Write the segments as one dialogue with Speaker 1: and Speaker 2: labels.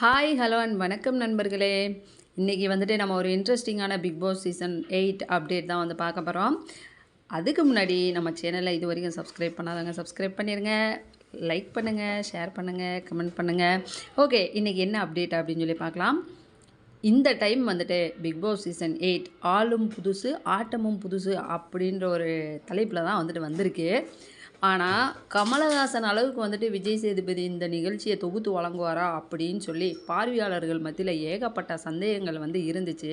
Speaker 1: Hi hello and வணக்கம் நண்பர்களே. இன்றைக்கி வந்துட்டு நம்ம ஒரு இன்ட்ரெஸ்டிங்கான Bigg Boss season eight update தான் வந்து பார்க்க போகிறோம் அதுக்கு முன்னாடி நம்ம சேனலை இது வரைக்கும் சப்ஸ்கிரைப் பண்ணாதவங்க சப்ஸ்கிரைப் பண்ணிடுங்க லைக் பண்ணுங்கள் ஷேர் பண்ணுங்கள் கமெண்ட் பண்ணுங்கள் ஓகே இன்றைக்கி என்ன அப்டேட் அப்படின்னு சொல்லி பார்க்கலாம். இந்த டைம் வந்துட்டு பிக் பாஸ் சீசன் எயிட் ஆளும் புதுசு ஆட்டமும் புதுசு அப்படின்ற ஒரு தலைப்பில் தான் வந்துட்டு வந்திருக்கு. ஆனால் கமலஹாசன் அளவுக்கு வந்துட்டு விஜய் சேதுபதி இந்த நிகழ்ச்சியை தொகுத்து வழங்குவாரா அப்படின்னு சொல்லி பார்வையாளர்கள் மத்தியில் ஏகப்பட்ட சந்தேகங்கள் வந்து இருந்துச்சு.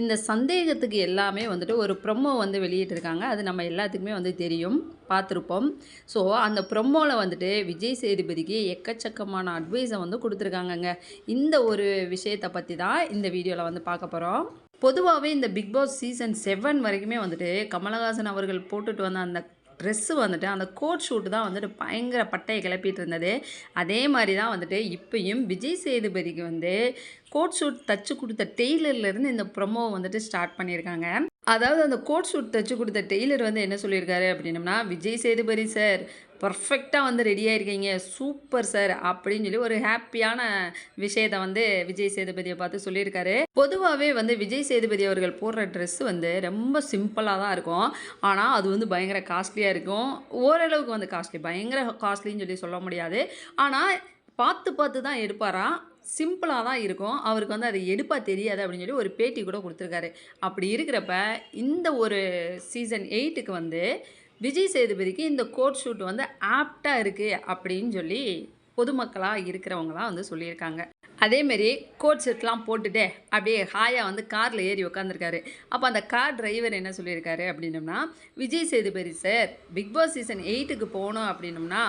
Speaker 1: இந்த சந்தேகத்துக்கு எல்லாமே வந்துட்டு ஒரு ப்ரொமோ வந்து வெளியிட்டிருக்காங்க. அது நம்ம எல்லாத்துக்குமே வந்து தெரியும். பார்த்துருப்போம். ஸோ அந்த ப்ரொமோவில் வந்துட்டு விஜய் சேதுபதிக்கு எக்கச்சக்கமான அட்வைஸை வந்து கொடுத்துருக்காங்கங்க. இந்த ஒரு விஷயத்தை பற்றி தான் இந்த வீடியோவில் வந்து பார்க்க போகிறோம் பொதுவாகவே இந்த பிக் பாஸ் சீசன் செவன் வரைக்குமே வந்துட்டு கமலஹாசன் அவர்கள் போட்டுட்டு வந்த அந்த ட்ரெஸ்ஸு வந்துட்டு அந்த கோட் ஷூட் தான் வந்துட்டு பயங்கர பட்டையை கிளப்பிட்டு இருந்தது. அதே மாதிரி தான் வந்துட்டு இப்பயும் விஜய் சேதுபதிக்கு வந்து கோட் ஷூட் தச்சு கொடுத்த டெய்லர்லேருந்து இந்த ப்ரொமோ வந்துட்டு ஸ்டார்ட் பண்ணியிருக்காங்க. அதாவது அந்த கோட் ஷூட் தைச்சு கொடுத்த டெய்லர் வந்து என்ன சொல்லியிருக்காரு அப்படின்னம்னா விஜய் சேதுபதி சார் பர்ஃபெக்டாக வந்து ரெடியாக இருக்கீங்க சூப்பர் சார் அப்படின்னு சொல்லி ஒரு ஹாப்பியான விஷயத்தை வந்து விஜய் சேதுபதியை பார்த்து சொல்லியிருக்காரு. பொதுவாகவே வந்து விஜய் சேதுபதி அவர்கள் போடுற ட்ரெஸ் வந்து ரொம்ப சிம்பிளாக தான் இருக்கும். ஆனால் அது வந்து பயங்கர காஸ்ட்லியாக இருக்கும். ஓரளவுக்கு வந்து காஸ்ட்லி பயங்கர காஸ்ட்லின்னு சொல்லி சொல்ல முடியாது. ஆனால் பார்த்து பார்த்து தான் எடுப்பாராம். சிம்பிளாக தான் இருக்கும். அவருக்கு வந்து அது எடுப்பாக தெரியாது அப்படின்னு சொல்லி ஒரு பேட்டி கூட கொடுத்துருக்காரு. அப்படி இருக்கிறப்ப இந்த ஒரு சீசன் எயிட்டுக்கு வந்து விஜய் சேதுபதிக்கு இந்த கோட் ஷூட் வந்து ஆப்டாக இருக்குது அப்படின்னு சொல்லி பொதுமக்களாக இருக்கிறவங்களாம் வந்து சொல்லியிருக்காங்க. அதேமாரி கோட் செட்லாம் போட்டுட்டு அப்படியே ஹாயாக வந்து காரில் ஏறி உட்காந்துருக்காரு அப்போ அந்த கார் டிரைவர் என்ன சொல்லியிருக்காரு அப்படின்னம்னா Vijay Sethupathi sir Bigg Boss season எயிட்டுக்கு போகணும் அப்படின்னம்னா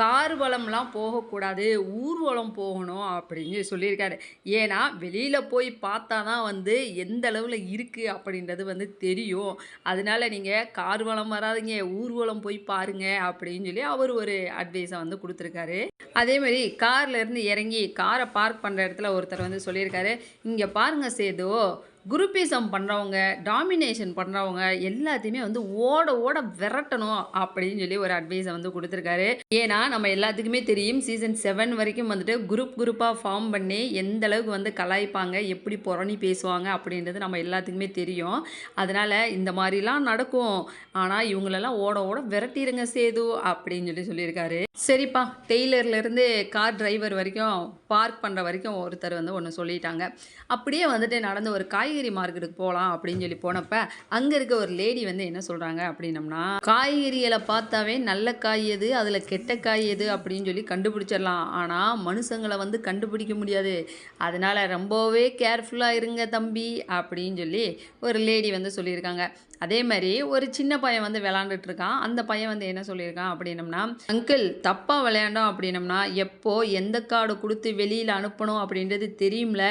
Speaker 1: கார் வளம்லாம் போகக்கூடாது ஊர்வலம் போகணும் அப்படின்னு சொல்லியிருக்காரு. ஏன்னா வெளியில் போய் பார்த்தா தான் வந்து எந்த அளவில் இருக்குது அப்படின்றது வந்து தெரியும். அதனால நீங்கள் கார் வளம் வராதிங்க ஊர்வலம் போய் பாருங்கள் அப்படின்னு சொல்லி அவர் ஒரு அட்வைஸை வந்து கொடுத்துருக்காரு. அதேமாதிரி கார்லேருந்து இறங்கி காரை பார்க் பண்ணுற இடத்துல ஒருத்தர் வந்து சொல்லியிருக்காரு. இங்கே பாருங்கள் சேது குரூப்பிசம் பண்ணுறவங்க டாமினேஷன் பண்ணுறவங்க எல்லாத்தையுமே வந்து ஓட ஓட விரட்டணும் அப்படின்னு சொல்லி ஒரு அட்வைஸை வந்து கொடுத்துருக்காரு. ஏன்னா நம்ம எல்லாத்துக்குமே தெரியும் சீசன் செவன் வரைக்கும் வந்துட்டு குரூப் குரூப்பாக ஃபார்ம் பண்ணி எந்த அளவுக்கு வந்து கலாய்ப்பாங்க எப்படி புறணி பேசுவாங்க அப்படின்றது நம்ம எல்லாத்துக்குமே தெரியும். அதனால் இந்த மாதிரிலாம் நடக்கும். ஆனால் இவங்களெல்லாம் ஓட ஓட விரட்டிடுங்க சேது அப்படின்னு சொல்லி சொல்லியிருக்காரு. சரிப்பா டெய்லர்லேருந்து கார் டிரைவர் வரைக்கும் பார்க் பண்ணுற வரைக்கும் ஒருத்தர் வந்து ஒன்று சொல்லிட்டாங்க. அப்படியே வந்துட்டு நடந்த ஒரு காய் காய்கறி மார்க்கெட்டுக்கு போகலாம் அப்படின்னு சொல்லி போனப்ப அங்கே இருக்க ஒரு லேடி வந்து என்ன சொல்கிறாங்க அப்படின்னம்னா காய்கறிகளை பார்த்தாவே நல்ல காய் எது அதில் கெட்ட காய் எது அப்படின்னு சொல்லி கண்டுபிடிச்சிடலாம். ஆனால் மனுஷங்களை வந்து கண்டுபிடிக்க முடியாது. அதனால் ரொம்பவே கேர்ஃபுல்லாக இருங்க தம்பி அப்படின்னு சொல்லி ஒரு லேடி வந்து சொல்லியிருக்காங்க. அதே மாதிரி ஒரு சின்ன பையன் வந்து விளாண்டுட்டு இருக்கான். அந்த பையன் வந்து என்ன சொல்லியிருக்கான் அப்படின்னம்னா அங்கிள் தப்பாக விளையாண்டோம் அப்படின்னம்னா எப்போ எந்த கார்டு கொடுத்து வெளியில் அனுப்பணும் அப்படின்றது தெரியும்ல.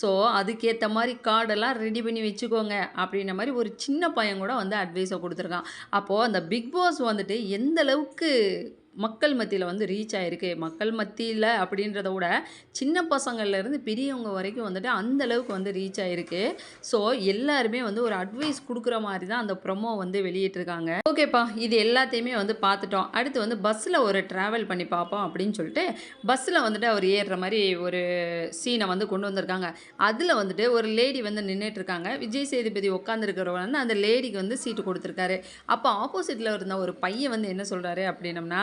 Speaker 1: ஸோ அதுக்கேற்ற மாதிரி கார்டெல்லாம் ரெடி பண்ணி வச்சுக்கோங்க அப்படின்ற மாதிரி ஒரு சின்ன பையன் கூட வந்து அட்வைஸை கொடுத்துருக்கான். அப்போது அந்த பிக் பாஸ் வந்துட்டு எந்த அளவுக்கு மக்கள் மத்தியில் வந்து ரீச் ஆகிருக்கு மக்கள் மத்தியில் அப்படின்றத விட சின்ன பசங்கள்லேருந்து பெரியவங்க வரைக்கும் வந்துட்டு அந்த அளவுக்கு வந்து ரீச் ஆகிருக்கு ஸோ எல்லாருமே வந்து ஒரு அட்வைஸ் கொடுக்குற மாதிரி தான் அந்த ப்ரொமோ வந்து வெளியிட்டிருக்காங்க. ஓகேப்பா இது எல்லாத்தையுமே வந்து பார்த்துட்டோம் அடுத்து வந்து பஸ்ஸில் ஒரு ட்ராவல் பண்ணி பார்ப்போம் அப்படின்னு சொல்லிட்டு பஸ்ஸில் வந்துட்டு அவர் ஏறுற மாதிரி ஒரு சீனை வந்து கொண்டு வந்திருக்காங்க. அதில் வந்துட்டு ஒரு லேடி வந்து நின்றுட்டுருக்காங்க விஜய் சேதுபதி உட்காந்துருக்கிறவர் வந்து அந்த லேடிக்கு வந்து சீட்டு கொடுத்துருக்காரு. அப்போ ஆப்போசிட்டில் இருந்த ஒரு பையன் வந்து என்ன சொல்கிறாரு அப்படின்னம்னா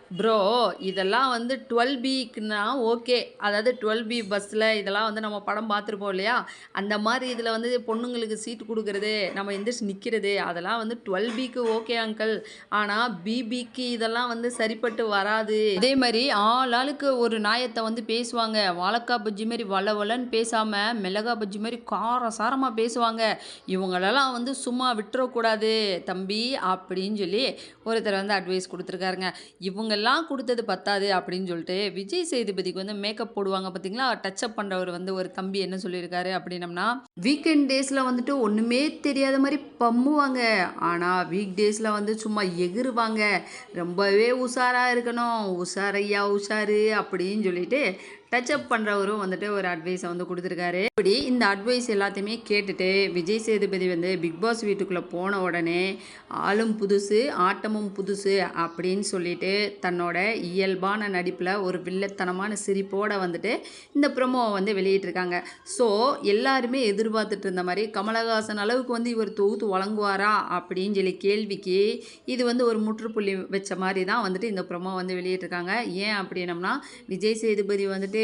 Speaker 1: ப்ரோ இதெல்லாம் வந்து டுவெல் பிக்குன்னா ஓகே அதாவது டுவெல் பி பஸ்ஸில் இதெல்லாம் வந்து நம்ம படம் பார்த்துருப்போம் இல்லையா? அந்த மாதிரி இதில் வந்து பொண்ணுங்களுக்கு சீட்டு கொடுக்குறது நம்ம எந்திரிச்சு நிற்கிறது அதெல்லாம் வந்து டுவெல் பிக்கு ஓகே அங்கிள் ஆனால் பிபிக்கு இதெல்லாம் வந்து சரிப்பட்டு வராது. அதே மாதிரி ஆள் ஆளுக்கு ஒரு நாயத்தை வந்து பேசுவாங்க. வாழைக்காய் பஜ்ஜி மாதிரி வள வளன்னு பேசாமல் மிளகா பஜ்ஜி மாதிரி கார சாரமாக பேசுவாங்க. இவங்களெல்லாம் வந்து சும்மா விட்டுறக்கூடாது. தம்பி அப்படின்னு சொல்லி ஒருத்தர் வந்து அட்வைஸ் கொடுத்துருக்காருங்க. இவங்க இதெல்லாம் கொடுத்தது பத்தாது அப்படின்னு சொல்லிட்டு விஜய் சேதுபதிக்கு வந்து மேக்கப் போடுவாங்க பார்த்தீங்களா டச்சப் பண்ணுறவர் வந்து ஒரு தம்பி என்ன சொல்லியிருக்காரு அப்படின்னம்னா வீக்கெண்ட் டேஸில் வந்துட்டு ஒன்றுமே தெரியாத மாதிரி பம்முவாங்க. ஆனால் வீக் டேஸில் வந்து சும்மா எகிருவாங்க. ரொம்பவே உஷாராக இருக்கணும். உஷாரையா உஷாரு அப்படின்னு சொல்லிட்டு டச் அப் பண்ணுறவரும் வந்துட்டு ஒரு அட்வைஸை வந்து கொடுத்துருக்காரு. இப்படி இந்த அட்வைஸ் எல்லாத்தையுமே கேட்டுட்டு விஜய் சேதுபதி வந்து பிக் பாஸ் வீட்டுக்குள்ளே போன உடனே ஆளும் புதுசு ஆட்டமும் புதுசு அப்படின்னு சொல்லிட்டு தன்னோட இயல்பான நடிப்பில் ஒரு வில்லத்தனமான சிரிப்போட வந்துட்டு இந்த ப்ரொமோவை வந்து வெளியிட்டிருக்காங்க. ஸோ எல்லாருமே எதிர்பார்த்துட்டு இருந்த மாதிரி கமலஹாசன் அளவுக்கு வந்து இவர் தொகுத்து வழங்குவாரா அப்படின்னு சொல்லி கேள்விக்கு இது வந்து ஒரு முற்றுப்புள்ளி வச்ச மாதிரி தான் வந்துட்டு இந்த ப்ரொமோ வந்து வெளியிட்டிருக்காங்க. ஏன் அப்படின்னம்னா விஜய் சேதுபதி வந்துட்டு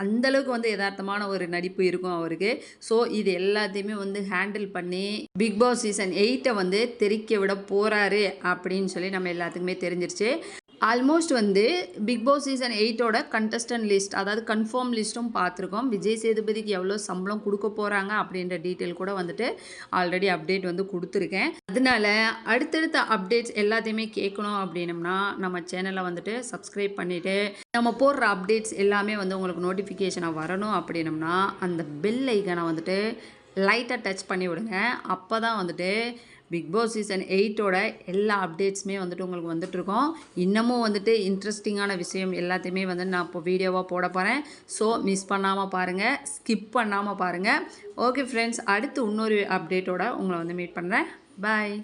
Speaker 1: அந்தளவுக்கு வந்து யதார்த்தமான ஒரு நடிப்பு இருக்கும் அவருக்கு. ஸோ இது எல்லாத்தையுமே வந்து ஹேண்டில் பண்ணி பிக் பாஸ் சீசன் எயிட்டை வந்து தெரிக்க விட போகிறாரு அப்படின்னு சொல்லி நம்ம எல்லாத்துக்குமே தெரிஞ்சிருச்சு. ஆல்மோஸ்ட் வந்து பிக் பாஸ் சீசன் எயிட்டோட கண்டஸ்டன்ட் லிஸ்ட் அதாவது கன்ஃபார்ம் லிஸ்ட்டும் பார்த்துருக்கோம். விஜய் சேதுபதிக்கு எவ்வளோ சம்பளம் கொடுக்க போகிறாங்க அப்படின்ற டீட்டெயில் கூட வந்துட்டு ஆல்ரெடி அப்டேட் வந்து கொடுத்துருக்கேன். அதனால அடுத்தடுத்த அப்டேட்ஸ் எல்லாத்தையுமே கேட்கணும் அப்படின்னம்னா நம்ம சேனலை வந்துட்டு சப்ஸ்கிரைப் பண்ணிவிட்டு நம்ம போடுற அப்டேட்ஸ் எல்லாமே வந்து உங்களுக்கு நோட்டிஃபிகேஷனாக வரணும் அப்படின்னம்னா அந்த பெல் ஐக்கனை வந்துட்டு லைட்டாக டச் பண்ணி விடுங்க அப்போ தான் வந்துட்டு பிக் பாஸ் சீசன் எயிட்டோட எல்லா அப்டேட்ஸுமே வந்துட்டு உங்களுக்கு வந்துட்டுருக்கோம். இன்னமும் வந்துட்டு இன்ட்ரெஸ்டிங்கான விஷயம் எல்லாத்தையுமே வந்து நான் இப்போ வீடியோவாக போட போகிறேன் ஸோ மிஸ் பண்ணாமல் பாருங்கள் ஸ்கிப் பண்ணாமல் பாருங்கள் ஓகே ஃப்ரெண்ட்ஸ் அடுத்து இன்னொரு அப்டேட்டோட உங்களை வந்து மீட் பண்ணுறேன் பாய்